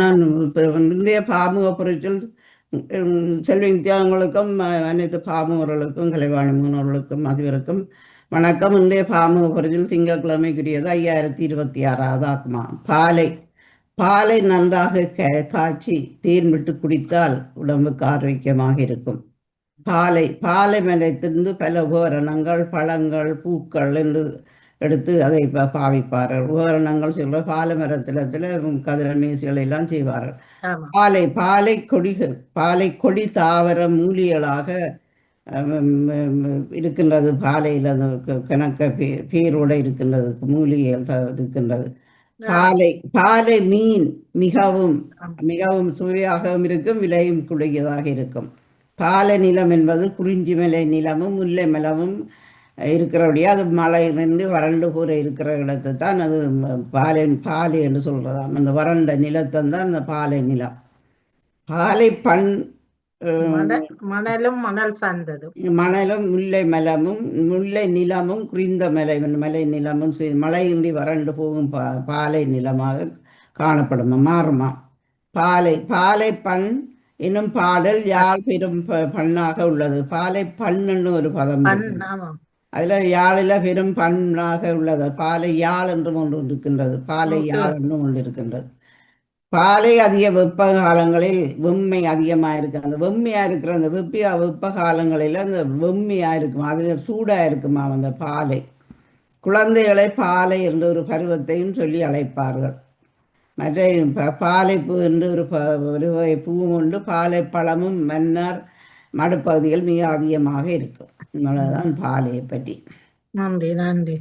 நான் இப்ப இந்திய பாமுக பொறிச்சல் செல்வி நித்யாங்களுக்கும் அனைத்து பாமுகர்களுக்கும் கலைவாணி முன்னோர்களுக்கும் அதிபருக்கும் வணக்கம். இன்றைய பாமுக பொறிச்சல் திங்கட்கிழமைக்குரியது ஐயாயிரத்தி இருபத்தி ஆறாவது ஆக்குமா? பாலை பாலை நன்றாக காய்ச்சி தேன் விட்டு குடித்தால் உடம்புக்கு ஆரோக்கியமாக இருக்கும். பாலை பாலை மரத்திலிருந்து பல உபகரணங்கள் பழங்கள் பூக்கள் என்று எடுத்து அதை ப- பாவிப்பார்கள். உபகரணங்கள் சொல்ற பாலை மரத்தில் கதிர மேசுகளை எல்லாம் செய்வார்கள். பாலை பாலை கொடிகள் பாலை கொடி தாவர மூலிகளாக இருக்கின்றது. பாலையில் அந்த கணக்க பேரோட இருக்கின்றது. மூலிகைகள் இருக்கின்றது. பாலை பாலை மீன் மிகவும் மிகவும் சுவையாகவும் இருக்கும் விலையும் கூடியதாக இருக்கும். பாலை நிலம் என்பது குறிஞ்சி மலை நிலமும் முல்லை மலமும் இருக்கிறபடியே அது மழை நின்று வறண்டு போல இருக்கிற இடத்தை தான் அது பாலை பாலை என்று சொல்றதாம். அந்த வறண்ட நிலத்தை தான் அந்த பாலை நிலம். பாலை பண் மணலும் மணல் சார்ந்ததும் மணலும் முல்லை மலமும் முல்லை நிலமும் குறிந்த மலை மலை நிலமும் மழையின்றி வறண்டு போகும் பா பாலை நிலமாக காணப்படும் மாறுமா? பாலை பாலை பண் என்னும் பாடல் யாழ் பெரும் பண்ணாக உள்ளது? பாலை பண்ணுன்னு ஒரு பதம் அதுல யாழில பெரும் பண்ணாக உள்ளது. பாலை யாழ் என்றும் ஒன்று இருக்கின்றது. பாலை. யாழ் என்றும் ஒன்று இருக்கின்றது. பாலை அதிக வெப்ப காலங்களில் வெம்மை அதிகமாக இருக்கு அந்த வெம்மையா இருக்கிற அந்த வெப்பிய வெப்ப காலங்களில் அந்த வெம்மையா இருக்கும். அது சூடா இருக்குமா அந்த பாலை? குழந்தைகளை பாலை என்ற ஒரு பருவத்தையும் சொல்லி அழைப்பார்கள். மற்ற பாலை பூ என்று ஒரு ப ஒரு வகை பூவும் உண்டு. பாலை பழமும் மன்னார் மடுப்பகுதிகள் மிக அதிகமாக இருக்கும். இவ்வளவுதான் பாலையை பற்றி. நன்றி நன்றி.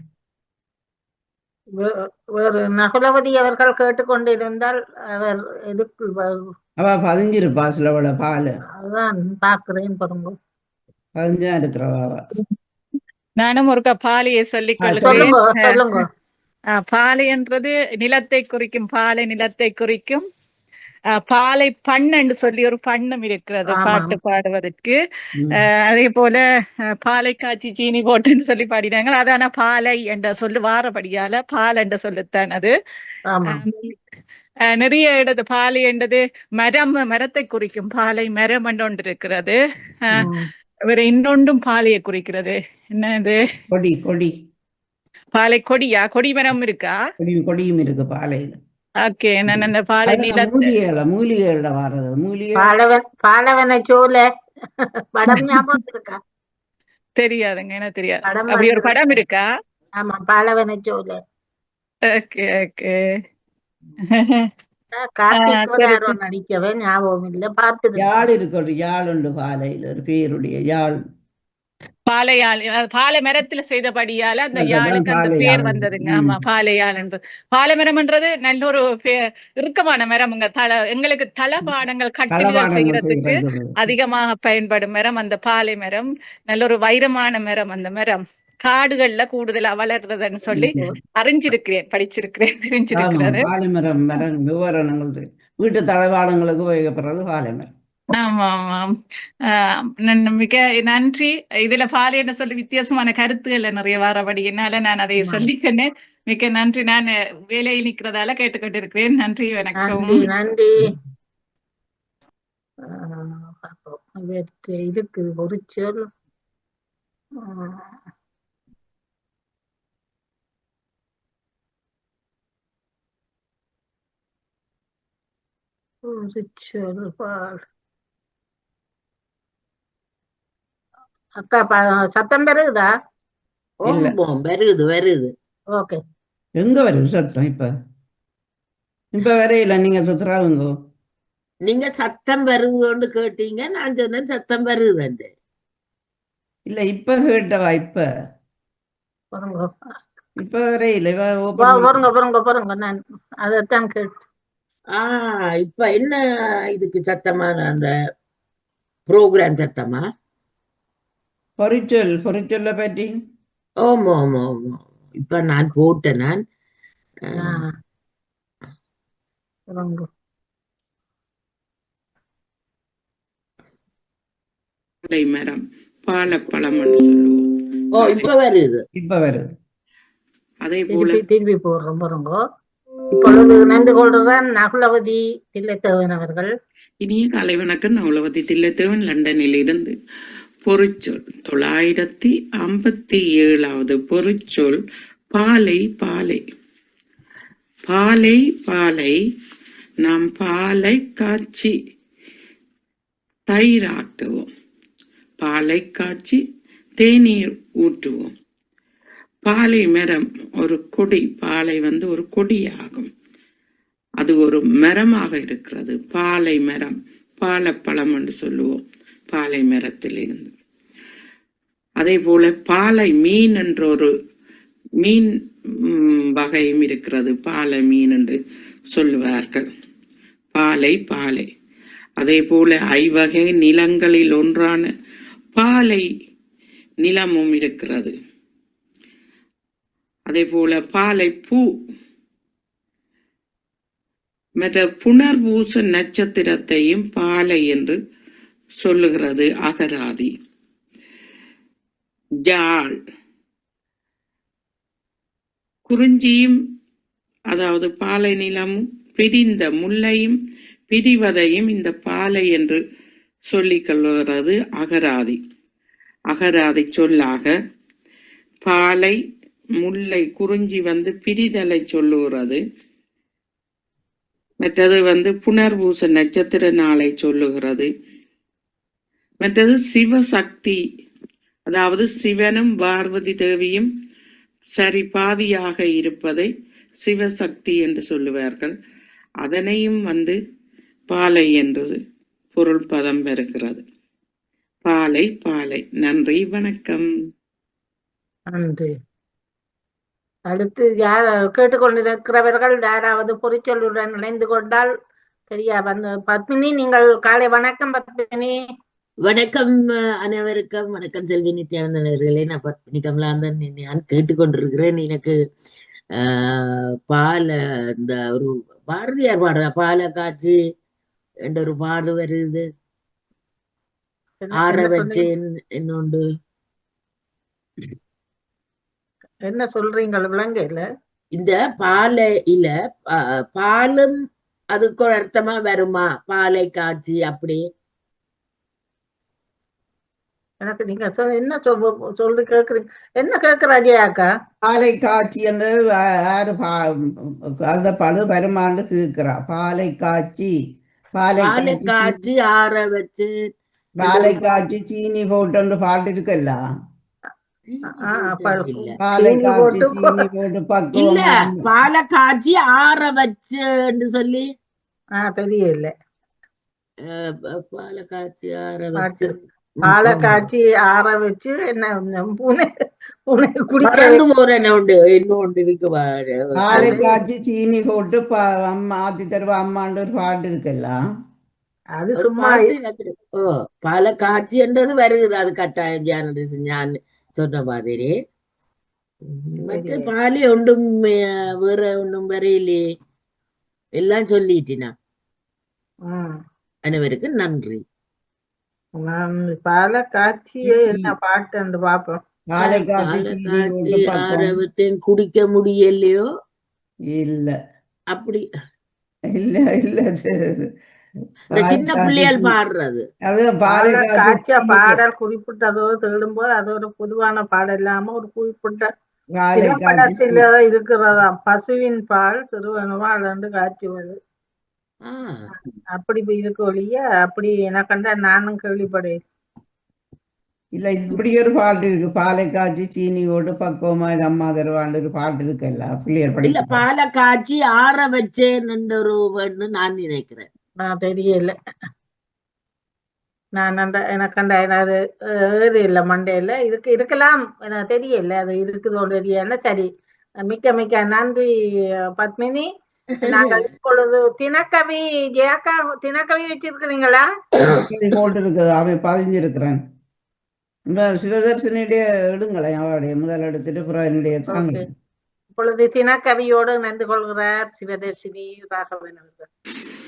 வேறு நகுலவதி அவர்கள் கேட்டுக்கொண்டிருந்தால் அவர் எதுக்குள் வ- அவ பதிஞ்சிருப்பா சிலவள பால். அதான் பார்க்கிறேன் பாருங்க. பதிஞ்சா இருக்கிறவா நானும் ஒருக்கா பாலையை கொள்கிறேன் சொல்லுங்க. பாலை என்றது நிலத்தை குறிக்கும் பாலை நிலத்தை குறிக்கும். பாலை பண்ணு சொல்லி ஒரு பண்ணம் இருக்கிறது. பாட்டு பாடுவதற்கு. அதே போல பாலை காய்ச்சி சீனி போட்டுன்னு சொல்லி பாடினாங்க. அதான பாலை என்ற சொல்லு வாரபடியால பால் என்ற சொல்லுத்தான் அது. நிறைய இடது பாலை என்றது மரம் மரத்தை குறிக்கும் பாலை மரம் ஒன்று இருக்கிறது. வேற இன்னொன்றும் பாலையை குறிக்கிறது. என்னது? கொடி கொடி. பாலை கொடியா? கொடி மரம் இருக்கா? கொடியும் கொடியும் இருக்கு பாலையில. ஓகே நான் அந்த பாலை அது நில மூலிகைகள மூலிகைகள்ல வர்றது மூலிகை பாலவன் பாலவன சோலை படம் ஞாபகம் இருக்கா தெரியாதுங்க என்ன தெரியாது. அப்படி ஒரு. படம் இருக்கா? ஆமா பாலவன சோலை ஓகே ஓகே கார்த்திக் நடிக்கவே ஞாபகம் இல்ல பார்த்து யாழ் இருக்கு ஒரு யாழ் உண்டு பாலையில ஒரு பேருடைய யாழ் பாலையாள் பாலை மரத்துல செய்தபடியால அந்த யாழுக்கு அந்த. பேர் வந்ததுங்க. ஆமா பாலையாள் என்று பாலை மரம்ன்றது நல்ல ஒரு இறுக்கமான மரம்ங்க. தல எங்களுக்கு தளபாடங்கள் தளவாடங்கள் செய்யறதுக்கு செய்யறது அதிகமாக பயன்படும் மரம் அந்த பாலை மரம் நல்ல ஒரு வைரமான மரம் அந்த மரம். காடுகள்ல கூடுதலா வளர்றதுன்னு சொல்லி அறிஞ்சிருக்கிறேன் படிச்சிருக்கிறேன் ஆமா தெரிஞ்சிருக்கிறது பாலைமரம் மரம் விவரணங்கள் வீட்டு தளவாடங்களுக்கு உபயோகப்படுறது பாலைமரம். ஆமா நன்- மிக நன்றி. இதுல பாலை என்ன சொல்லி வித்தியாசமான கருத்துக்கள் நிறைய வரபடியினால நான் அதை சொல்லிக்கணும் மிக்க நன்றி. நான் வேலையில் நிக்கிறதால கேட்டுக்கொண்டிருக்கிறேன். நன்றி வணக்கம். நன்றி இருக்கு ஒரு சொல். ஒரு சொல் பால். அக்கா சத்தம் பெருகுதா? வருது வருது ஓகே. எங்க வருது சத்தம் இப்ப? இப்ப வரையில நீங்க சுத்துறாவுங்க நீங்க சத்தம் வருதுன்னு கேட்டீங்க நான் சொன்னேன் சத்தம் வருதுண்டு இல்ல இப்ப கேட்டவா இப்ப இப்ப வரையில பாருங்க பாருங்க பாருங்க நான் அதைத்தான் கேட்டு ஆ இப்ப என்ன இதுக்கு சத்தமா அந்த ப்ரோக்ராம் சத்தமா? பொறிச்சொல் பொறிச்சொல்ல பற்றி? ஓம் ஓம் ஓம். இப்ப நான் போட்டேன் நான். மரம் பாலப்பழம்னு சொல்லுவோம். ஓ இப்ப வருது. இப்ப வருது. அதே போல. திருப்பி போடுறோம் பாருங்க இப்பொழுது இணைந்து கொள்கிறார் நகுலவதி தில்லைத்தேவன் அவர்கள். இனிய காலை வணக்கம். உலகத்தி தில்லைத்தேவன் லண்டனில் இருந்து. பொறிச்சொல் தொள்ளாயிரத்தி ஐம்பத்தி ஏழாவது பொறிச்சொல் பாலை பாலை. பாலை பாலை நாம் பாலை காய்ச்சி தயிராக்குவோம். பாலை காய்ச்சி தேநீர் ஊற்றுவோம். பாலை மரம் ஒரு கொடி. பாலை வந்து ஒரு கொடியாகும். அது ஒரு மரமாக இருக்கிறது. பாலை மரம் பாலப்பழம் என்று சொல்லுவோம். பாலை மரத்திலிருந்து அதே போல பாலை மீன் என்ற ஒரு மீன் வகையும் இருக்கிறது. பாலை மீன் என்று சொல்லுவார்கள். பாலை பாலை. அதே போல ஐவகை நிலங்களில் ஒன்றான பாலை நிலமும் இருக்கிறது. அதே போல பாலை பூ. மற்ற புனர்பூச நட்சத்திரத்தையும் பாலை என்று சொல்லுகிறது அகராதி. ஜாள். குறிஞ்சியும் அதாவது பாலை நிலமும் பிரிந்த முல்லையும் பிரிவதையும் இந்த பாலை என்று சொல்லிக் கொள்ளுகிறது அகராதி. அகராதி சொல்லாக பாலை முல்லை குறிஞ்சி வந்து பிரிதலை சொல்லுகிறது. மற்றது வந்து புனர்பூச நட்சத்திர நாளை சொல்லுகிறது. மற்றது சிவசக்தி. அதாவது சிவனும் பார்வதி தேவியும் சரி பாதியாக இருப்பதை சிவசக்தி என்று சொல்லுவார்கள். அதனையும் வந்து பாலை என்று பொருள் பதம் பெறுகிறது. பாலை பாலை. நன்றி வணக்கம். நன்றி. அடுத்து யார் கேட்டுக்கொண்டிருக்கிறவர்கள் யாராவது பொறிச்சொல்லுடன் இணைந்து கொண்டால் சரியா? வந்து பத்மினி நீங்கள் காலை வணக்கம் பத்மினி. வணக்கம் அனைவருக்கும். வணக்கம் செல்வி நித்யானந்தன் அவர்களே. நான் பத்மினி கமலாந்தன் நான் கேட்டுக்கொண்டிருக்கிறேன். எனக்கு ஆஹ் பால இந்த ஒரு பாரதியார் பாடுறா பாலை காய்ச்சி என்ற ஒரு பாடு வருது. ஆற? வச்சேன் என்னொண்டு. என்ன சொல்றீங்க விளங்க இல்ல இந்த பாலை இல்ல பாலும் அதுக்கு அர்த்தமா வருமா? பாலை காய்ச்சி அப்படி. எனக்கு நீங்க என்ன சொல் சொல்லி கேக்குறீங்க? என்ன கேக்குற அஜயாக்கா பாலை காய்ச்சி என்று யாரு அந்த பழு வருமானு கேட்கிறா பாலை காய்ச்சி பாலை காய்ச்சி ஆற வச்சு. பாலை காய்ச்சி சீனி போட்டு பாட்டு இருக்கல்ல இல்ல பாலை காய்ச்சி ஆற வச்சுன்னு சொல்லி. ஆஹ் தெரியல. பாலை காய்ச்சி ஆற. வச்சு. பாலை காய்ச்சி ஆற வச்சு என்ன பூனை பூனை குடிக்க மறந்து போறேன் உண்டு? இன்னும் ஒன்று இருக்கு பாரு. பாலை காய்ச்சி சீனி போட்டு அம்மா ஆத்தி தருவா அம்மாண்டு ஒரு பாட்டு இருக்கல்ல? அது ஒரு சும்மா ஓ பாலை காய்ச்சின்றது வருகுது அது கட்டாயம் ஜானது ஞான் சொன்ன மாதிரி. மற்ற. பாலி ஒன்றும் வேற ஒன்றும் வரையிலே எல்லாம் சொல்லிட்டினா. ம். அனைவருக்கும் நன்றி. நான் பாலை காய்ச்சி என்ன பாப்போம்? போட்டு பக்குவம் வச்சேன் குடிக்க முடியலையோ? இல்ல. அப்படி. இல்ல இல்ல. சின்ன பிள்ளைகள் பாடுறது. பாடல் குறிப்பிட்டதோ தேடும்போது அது ஒரு பொதுவான பாடல் இல்லாம ஒரு குறிப்பிட்ட இருக்கிறதாம். பசுவின் பால் சிறுவனுவாள் என்று காய்ச்சுவது. அப்படி இருக்கு ஒழிய அப்படி எனக்கண்டா நானும் கேள்விப்படேன். இல்ல இப்படி ஒரு பாட்டு இருக்கு. பாலை காய்ச்சி சீனி போட்டு பக்குவமா இது அம்மா தருவாண்டு ஒரு பாட்டு இருக்குல்ல பிள்ளையர் இல்ல படிக்க பாலை காய்ச்சி ஆற வச்சேன் ஒரு நான் நினைக்கிறேன். நான் தெரியல. நான் அந்த எனக்கண்டா அது ஏது இல்லை மண்டையில இருக்கு இருக்கலாம். எனக்கு தெரியல அது இருக்குதோ தெரியல. சரி மிக்க மிக்க நன்றி பத்மினி. நாங்கள் இப்பொழுது தினக்கவி ஜெயாக்கா தினக்கவி வச்சிருக்கிறீங்களா போட்டு இருக்குது அவன் பதிஞ்சிருக்கிறேன். இந்த சிவதர்சனுடைய எடுங்களேன் அவருடைய முதல் எடுத்துட்டு அப்புறம் என்னுடைய தாங்க. இப்பொழுது தினக்கவியோடு இணைந்து கொள்கிறார் சிவதர்ஷினி ராகவன் அவர்கள்.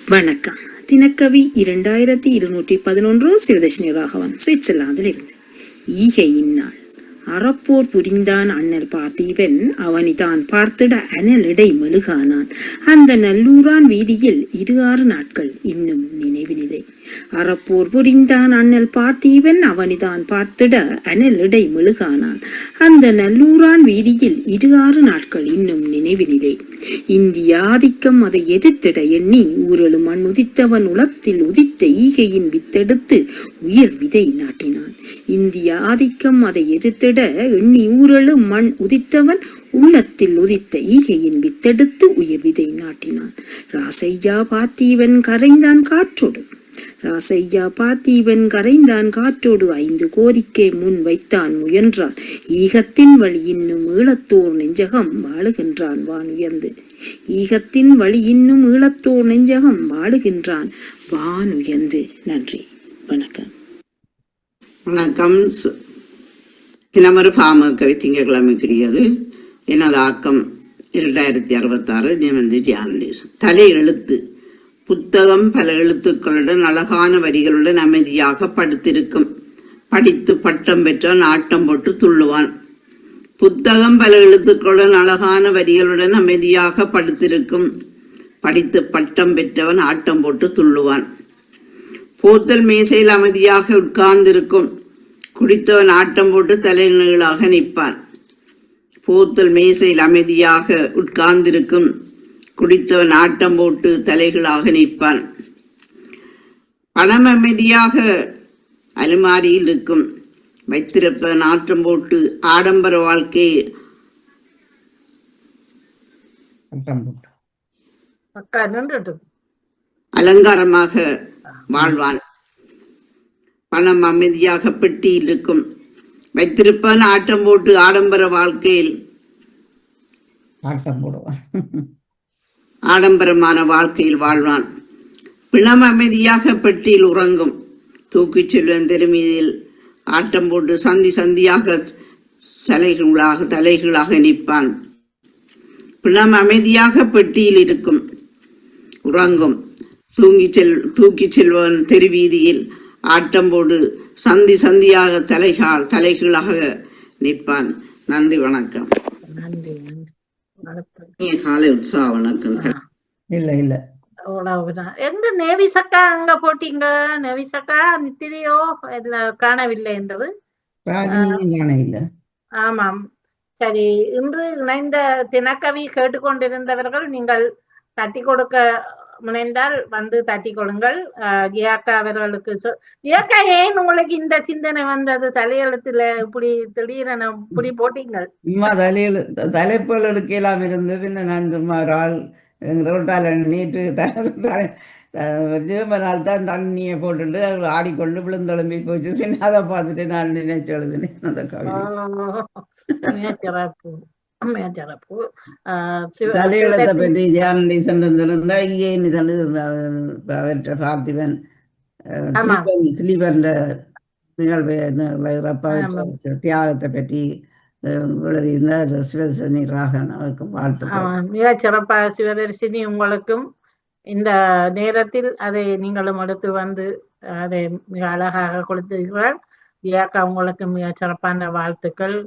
வணக்கம். தினக்கவி இரண்டாயிரத்தி இருநூற்றி பதினொன்று சிவதர்ஷினி ராகவன் சுவிட்சர்லாந்தில் இருந்து ஈகையின் நாள். அறப்போர் புரிந்தான் அண்ணல் பார்த்தீவன் அவனிதான் பார்த்திட அனலிடை மெழுகானான். அந்த நல்லூரான் வீதியில் இரு ஆறு நாட்கள். இன்னும் நினைவினிலே. அறப்போர் புரிந்தான் அண்ணல் பார்த்தீவன் அவனிதான் பார்த்திட அனல் இடை மெழுகானான். அந்த நல்லூரான் வீதியில் இரு ஆறு நாட்கள் இன்னும் நினைவினிலே. இந்திய ஆதிக்கம் அதை எதிர்த்திட எண்ணி ஊரழு மண் உதித்தவன் உலத்தில் உதித்த ஈகையின் வித்தெடுத்து உயிர் விதை நாட்டினான். இந்திய ஆதிக்கம் அதை எதிர்த்திட எண்ணி ஊரழு மண் உதித்தவன் உள்ளத்தில் உதித்த ஈகையின் வித்தெடுத்து உயிர் விதை நாட்டினான். ராசையா பார்த்தீவன் கரைந்தான் காற்றோடு ராசையா பார்த்தீவன் கரைந்தான் காற்றோடு ஐந்து கோரிக்கை முன் வைத்தான் முயன்றான். ஈகத்தின் வழி இன்னும் ஈழத்தோர் நெஞ்சகம் வாழுகின்றான் வான் உயர்ந்து ஈகத்தின் வழி இன்னும் ஈழத்தோர் நெஞ்சகம் வாழுகின்றான் வான் உயர்ந்து நன்றி. வணக்கம். வணக்கம். சு- தினமரு பாம கவி திங்கட்கிழமைக்குரியது எனது ஆக்கம் இரண்டாயிரத்தி அறுபத்தாறு ஜெமந்தி ஜியானடேசன் தலை எழுத்து புத்தகம் பல எழுத்துக்களுடன் அழகான வரிகளுடன் அமைதியாக படுத்திருக்கும். படித்து பட்டம் பெற்றான் ஆட்டம் போட்டு துள்ளுவான். புத்தகம் பல எழுத்துக்களுடன் அழகான வரிகளுடன் அமைதியாக படுத்திருக்கும். படித்து பட்டம் பெற்றவன் ஆட்டம் போட்டு துள்ளுவான். போத்தல் மேசையில் அமைதியாக உட்கார்ந்திருக்கும். குடித்தவன் ஆட்டம் போட்டு தலைநீளாக நிற்பான். போத்தல் மேசையில் அமைதியாக உட்கார்ந்திருக்கும். குடித்தவன் ஆட்டம் போட்டு தலைகளாக நிற்பான். பணம் அமைதியாக அலுமாரியில் இருக்கும். வைத்திருப்பவன் ஆட்டம் போட்டு ஆடம்பர நின்றுட்டு. அலங்காரமாக வாழ்வான். பணம் அமைதியாக பெட்டியில் இருக்கும். வைத்திருப்பான் ஆட்டம் போட்டு ஆடம்பர வாழ்க்கையில் ஆட்டம் போடுவான். ஆடம்பரமான வாழ்க்கையில் வாழ்வான். பிணம் அமைதியாக பெட்டியில் உறங்கும். தூக்கிச் செல்வன் தெருமீதில் ஆட்டம் போட்டு சந்தி சந்தியாக தலைகளாக தலைகளாக நிற்பான். பிணம் அமைதியாக பெட்டியில் இருக்கும். உறங்கும். தூங்கி செல் தூக்கிச் செல்வன் தெருவீதியில் ஆட்டம் போடு சந்தி சந்தியாக தலைகால் தலைகளாக நிற்பான். நன்றி வணக்கம். நன்றி. காலை இல்ல இல்ல. அவ்வளவுதான் எங்க நேவிசக்கா அங்க போட்டீங்க? நேவிசக்கா நித்திரியோ? இதுல காணவில்லை என்றது? ராஜினியும் காண இல்ல ஆமாம். சரி இன்று இணைந்த தினக்கவி கேட்டுக்கொண்டிருந்தவர்கள் நீங்கள் தட்டி கொடுக்க முனைந்தால் வந்து தட்டி ஆஹ் ஜியாக்கா அவர்களுக்கு ஜியாக்கா ஏன் உங்களுக்கு இந்த சிந்தனை வந்தது? தலையெழுத்துல இப்படி திடீரென இப்படி போட்டீங்கள். சும்மா தலையில் தலைப்புகள் எடுக்கலாம் இருந்து பின்ன நான் சும்மா ஒரு ஆள் ரோட்டால் ஜீவ நாள் தான் தண்ணியை போட்டுட்டு ஆடிக்கொண்டு விழுந்தெலும்பி போச்சு. பின்ன அதை பார்த்துட்டு நான் நினைச்சு எழுதினேன் அந்த கவிதை. ஆஹ் பற்றி இங்கே தனது அவற்றை நிகழ்வு இறப்ப ஆமா. தியாகத்தை பற்றி எழுதியிருந்தார் சிவசனி ராகன் ஆமாம் மிகச் சிறப்பாக சிவதரிசினி உங்களுக்கும் இந்த நேரத்தில் அதை நீங்களும் எடுத்து வந்து அதை மிக அழகாக கொடுத்தீர்கள் தியாக்கா உங்களுக்கு மிக சிறப்பான வாழ்த்துக்கள்.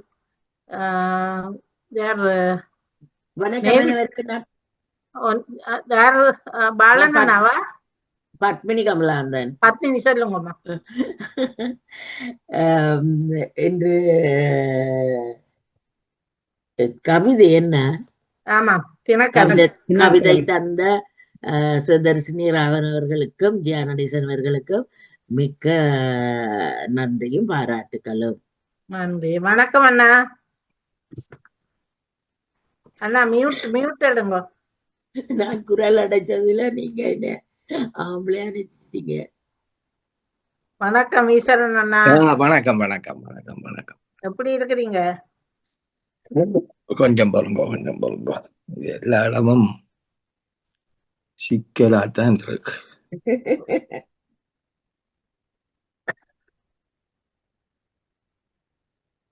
பாலண்ணனாவா? பத்மினி கமலாந்தன் பத்மினி சொல்லுங்கம்மா ஆம், இன்று கவிதை என்ன? ஆமாம் தினக்கவி கவிதை தந்த சுதர்சினி ராகவன் அவர்களுக்கும் ஜியானடேசன் அவர்களுக்கும் மிக்க நன்றியும் பாராட்டுகளும் நன்றி. வணக்கம் அண்ணா. அண்ணா மியூட் மியூட் எடுங்க. நான் குரல் அடைச்சதுல நீங்க என்ன ஆம்பளையா நினைச்சிட்டீங்க? வணக்கம் ஈஸ்வரன் அண்ணா. வணக்கம் வணக்கம் வணக்கம் வணக்கம். எப்படி இருக்கிறீங்க? கொஞ்சம் பாருங்க கொஞ்சம் பாருங்க எல்லா இடமும் சிக்கலாத்தான் இருக்கு.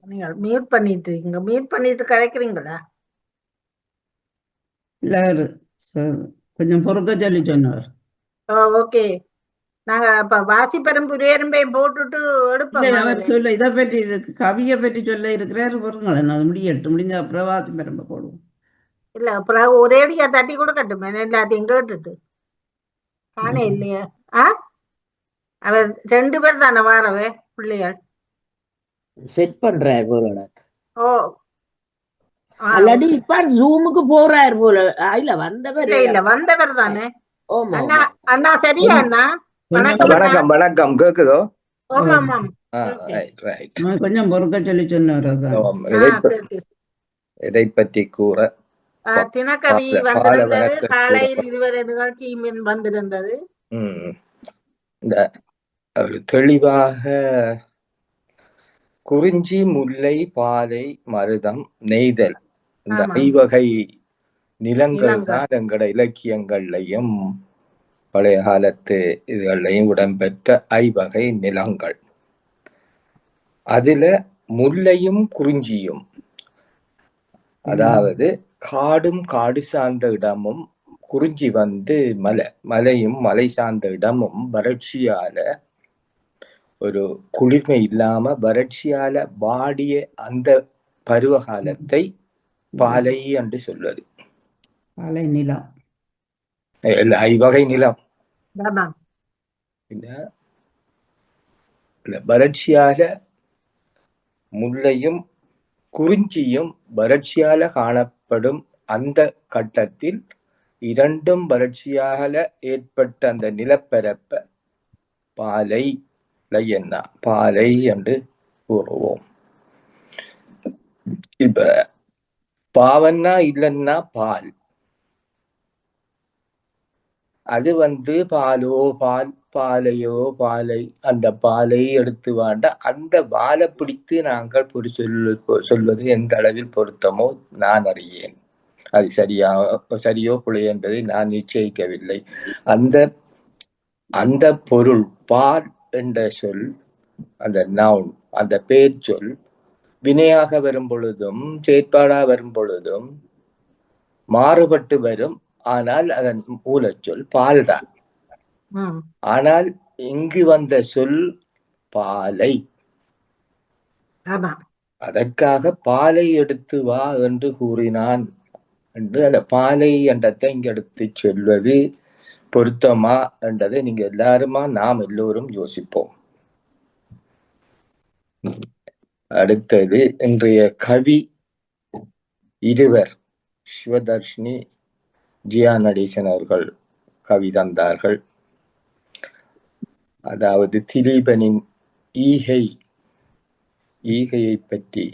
நீங்க மியூட் பண்ணிட்டு இருக்கீங்க மியூட் பண்ணிட்டு கதைக்கிறீங்களா இல்லை கொஞ்சம் பொறுக்க சொல்லி சொன்னவர் ஓகே. நாங்க அப்ப வாசிப்பெரும் புரியரும்பையும் போட்டுட்டு எடுப்போம் அவர். சொல்ல இதை பற்றி இது கவியை பற்றி சொல்ல இருக்கிறார் பொருங்களேன் அது முடியட்டும் முடிஞ்ச அப்புறம் வாசி பெரும்ப போடுவோம். இல்ல அப்புறம் ஒரேடியா தட்டி கொடுக்கட்டும் எல்லாத்தையும் கேட்டுட்டு. காணே இல்லையா? ஆ? அவர் ரெண்டு பேர் தானே வாரவே பிள்ளைகள்? செட் பண்றாரு போல ஓ ஆ, அல்லாடி இப்ப ஜூமுக்கு போறாரு போல. இல்ல வந்தவர் இல்ல வந்தவர் தானே. ஓமா அண்ணா அண்ணா சரியா அண்ணா? வணக்கம் வணக்கம் கேக்குதோ? கொஞ்சம் பொறுக்க சொல்லி சொன்னவர் இதை பற்றி கூற ஆ, தினக்கவி வந்திருந்தது. காலையில் இதுவரை நிகழ்ச்சியும் வந்திருந்தது. இந்த தெளிவாக குறிஞ்சி முல்லை பாலை மருதம் நெய்தல். இந்த. ஐவகை நிலங்கள். தான் எங்கட இலக்கியங்கள்லையும் பழைய காலத்து இதுகள்லையும் இடம்பெற்ற ஐவகை நிலங்கள் அதுல முல்லையும் குறிஞ்சியும் அதாவது காடும் காடு சார்ந்த இடமும் குறிஞ்சி வந்து மலை மலையும் மலை சார்ந்த இடமும் வறட்சியால ஒரு குளிர்மை இல்லாம வறட்சியால வாடிய அந்த பருவகாலத்தை பாலை என்று சொல்வது. பாலை நிலம். இல்ல ஐவகை நிலம். இந்த வறட்சியால முல்லையும் குறிஞ்சியும் வறட்சியால காணப்படும் அந்த கட்டத்தில் இரண்டும் வறட்சியால ஏற்பட்ட அந்த நிலப்பரப்ப பாலை என்ன பாலை என்று கூறுவோம். இப்ப பாவன்னா இல்லைன்னா பால். அது வந்து பாலோ பால் பாலையோ பாலை அந்த பாலை எடுத்து வாண்ட அந்த பாலை பிடித்து நாங்கள் பொறி சொல்லு சொல்வது எந்த அளவில் பொருத்தமோ நான் அறியேன். அது சரியா சரியோ பிழை என்பதை நான் நிச்சயிக்கவில்லை. அந்த அந்த பொருள் பால் என்ற சொல் அந்த நவுன் அந்த பேர் சொல் வினையாக வரும் பொழுதும் செயற்பாடா வரும் பொழுதும் மாறுபட்டு வரும். ஆனால் அதன் மூலச்சொல் பால்தான். ம். ஆனால் இங்கு வந்த சொல் பாலை. அதற்காக பாலை எடுத்து வா என்று கூறினான் என்று அந்த பாலை என்றதை இங்க எடுத்து சொல்வது பொருத்தமா என்றதை நீங்க எல்லாருமா நாம் எல்லோரும் யோசிப்போம். அடுத்தது இன்றைய கவி இருவர் சிவதர்ஷினி ஜியா நடேசன் அவர்கள் கவி தந்தார்கள். அதாவது திலீபனின் ஈகை ஈகையை பற்றி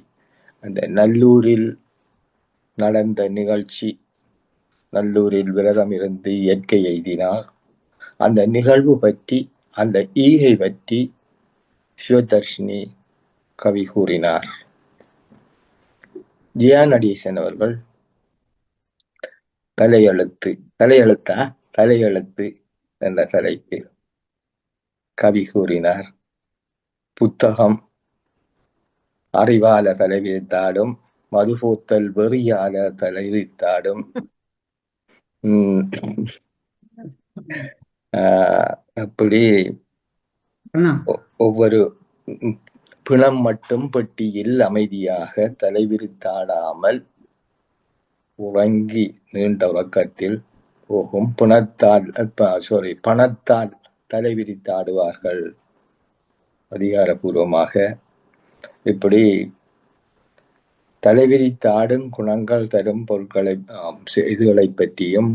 அந்த நல்லூரில் நடந்த நிகழ்ச்சி நல்லூரில் விரதம் இருந்து இயற்கை எய்தினார் அந்த நிகழ்வு பற்றி அந்த ஈகை பற்றி சிவதர்ஷினி கவி கூறினார். ஜியா நடேசன் அவர்கள் தலையெழுத்து தலையெழுத்தா? தலையெழுத்து என்ற தலைப்பில் கவி கூறினார். புத்தகம் அறிவால தலைவிரித்தாடும் மதுபோத்தல் வெறியால தலைவிரித்தாடும். உம் ஆஹ் அப்படி ஒவ்வொரு பிணம் மட்டும் பெட்டியில் அமைதியாக தலைவிரித்தாடாமல் உறங்கி நீண்ட உறக்கத்தில் போகும் பிணத்தால் சாரி பணத்தால் தலைவிரித்தாடுவார்கள் அதிகாரபூர்வமாக இப்படி தலைவிரித்தாடும் குணங்கள் தரும் பொருட்களை ஆம், இதுகளை பற்றியும்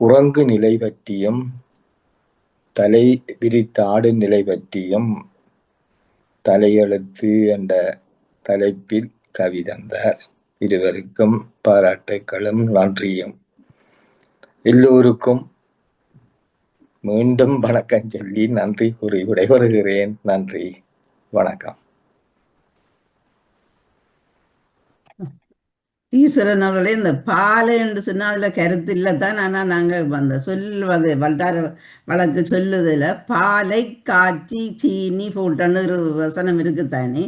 உறங்கு நிலை பற்றியும் தலை விரித்தாடும் நிலை பற்றியும் தலையெழுத்து என்ற தலைப்பில் கவி தந்தார். இருவருக்கும் பாராட்டுக்களும் நன்றியும். எல்லோருக்கும் மீண்டும் வணக்கம் சொல்லி நன்றி கூறி விடைபெறுகிறேன். நன்றி. வணக்கம். ஈஸ்வரன் அவர்களே இந்த பாலை என்று சொன்னால் அதில் கருத்து இல்லை தான் ஆனால் நாங்கள் அந்த சொல்வது வட்டார வழக்கு சொல்லுதில் பாலை காய்ச்சி சீனி போட்டன்னு ஒரு வசனம் இருக்குத்தானே.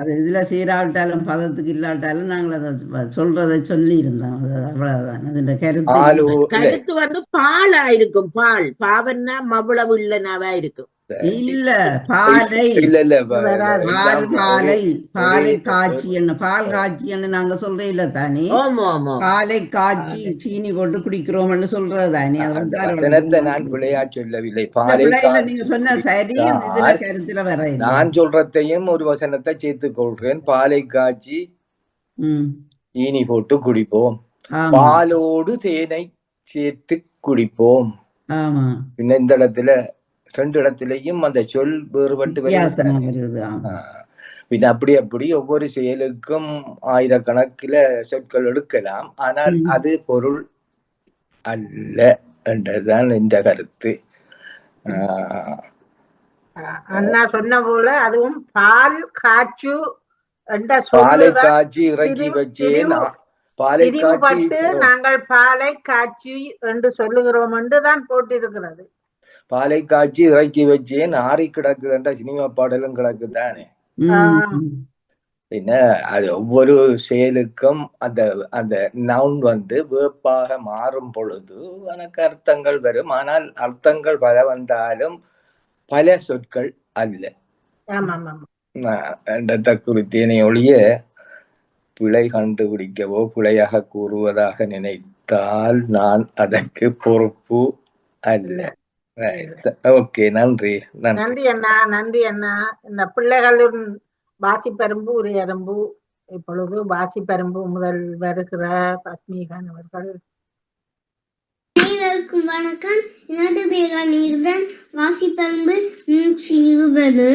அது இதில் சீராவிட்டாலும் பதத்துக்கு இல்லாட்டாலும் நாங்கள் அதை சொல்றதை சொல்லி இருந்தோம் அது அவ்வளவுதான். அதுன்ற கருத்து கருத்து வந்து பாலா இருக்கும் பால். பாவன்னா மவ்வளவு இல்லனாவா இருக்கும் இல்ல பாலை. இல்ல இல்ல. பால் பாலை பாலை காய்ச்சி என்ன பால் காய்ச்சின்னு நாங்க சொல்றே இல்ல தானே பாலை காய்ச்சி சீனி போட்டு குடிக்கிறோம்னு சொல்றது தானே? அது அந்த வந்து வசனத்தை அறுபது நான் பிழையா சொல்லவில்லை. பாலை காய்ச்சி நீங்க சொன்ன சரி இதுல கருத்துல வர நான் சொல்றதையும் ஒரு வசனத்தை சேர்த்துக் கொள்கிறேன். பாலை காய்ச்சி ம். ஈனி போட்டு குடிப்போம். பாலோடு தேனை சேர்த்து குடிப்போம். ஆமா. பின்ன இந்த இடத்துல ரெண்டு இடத்துலயும் அந்த சொல் வேறுபட்டு பின்ன அப்படி அப்படி ஒவ்வொரு செயலுக்கும் ஆயிரக்கணக்கில சொற்கள் எடுக்கலாம். ஆனால். அது பொருள் அல்ல என்றதுதான் இந்த கருத்து. ஆஹ் அண்ணா சொன்ன போல அதுவும் பால் காய்ச்சு என்ற பாலை காய்ச்சி இறக்கி வச்சேன். பாலை காய்ச்சி நாங்கள் பாலை காய்ச்சி என்று சொல்லுகிறோம் என்று தான் போட்டிருக்கிறது. பாலை காய்ச்சி இறக்கி வச்சேன். ஆறி கிடக்குதுன்ற சினிமா பாடலும் ஆ. ம். பின்ன அது ஒவ்வொரு செயலுக்கும் அந்த அந்த நவுன் வந்து வேப்பாக மாறும் பொழுது எனக்கு அர்த்தங்கள் வரும். ஆனால் அர்த்தங்கள் பல வந்தாலும் பல சொற்கள் அல்ல. குறித்தேனே ஒழிய பிழை கண்டுபிடிக்கவோ பிழையாக கூறுவதாக நினைத்தால் நான் அதற்கு பொறுப்பு அல்ல. ஓகே நன்றி நன்றி. அண்ணா நன்றி அண்ணா. இந்த பிள்ளைகளின் வாசிப்பெரும்பு உரையரும்பு இப்பொழுது வாசிப்பெரும்பு முதல் வருகிறார் பத்மிகான் அவர்கள். அனைவருக்கும் வணக்கம். என்னோட பேர் அனிருதன் வாசிப்பண்பு நூற்றி இருபது.